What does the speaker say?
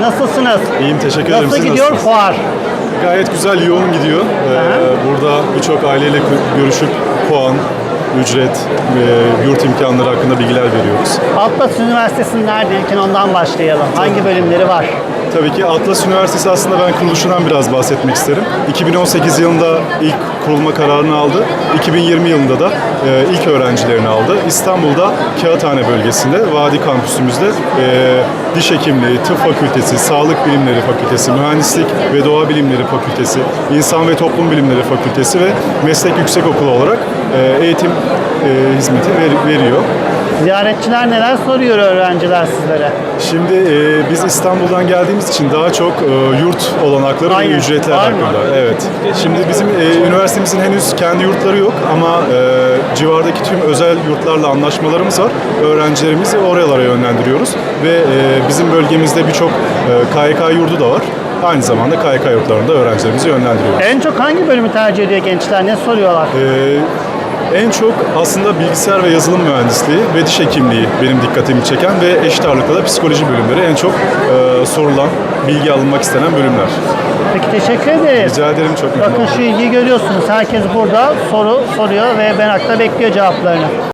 Nasılsınız? İyiyim teşekkür ederim. Nasıl Siz gidiyor nasılsınız? fuar? Gayet güzel, yoğun gidiyor. Ee, burada birçok aileyle görüşüp puan, ücret, ve yurt imkanları hakkında bilgiler veriyoruz. Atlas Üniversitesi'nin nerede? İlkin ondan başlayalım. Hangi bölümleri var? Tabii ki Atlas Üniversitesi aslında ben kuruluşundan biraz bahsetmek isterim. 2018 yılında ilk kurulma kararını aldı. 2020 yılında da e, ilk öğrencilerini aldı. İstanbul'da Kağıthane bölgesinde, Vadi kampüsümüzde e, diş hekimliği, tıp fakültesi, sağlık bilimleri fakültesi, mühendislik ve doğa bilimleri fakültesi, insan ve toplum bilimleri fakültesi ve meslek yüksekokulu olarak eğitim e, hizmeti ver- veriyor. Ziyaretçiler neler soruyor öğrenciler sizlere? Şimdi e, biz İstanbul'dan geldiğimiz için daha çok e, yurt olanakları Aynen. ve ücretler Var mı? hakkında. Evet. Şimdi bizim e, üniversitemizin henüz kendi yurtları yok ama e, civardaki tüm özel yurtlarla anlaşmalarımız var. Öğrencilerimizi oralara yönlendiriyoruz ve e, bizim bölgemizde birçok e, KYK yurdu da var. Aynı zamanda KYK yurtlarında öğrencilerimizi yönlendiriyoruz. En çok hangi bölümü tercih ediyor gençler? Ne soruyorlar? Ee, en çok aslında bilgisayar ve yazılım mühendisliği ve diş hekimliği benim dikkatimi çeken ve eşit ağırlıkta da psikoloji bölümleri en çok e, sorulan, bilgi alınmak istenen bölümler. Peki teşekkür ederiz. Rica ederim çok memnun Bakın oldum. şu ilgiyi görüyorsunuz. Herkes burada soru soruyor ve merakla bekliyor cevaplarını.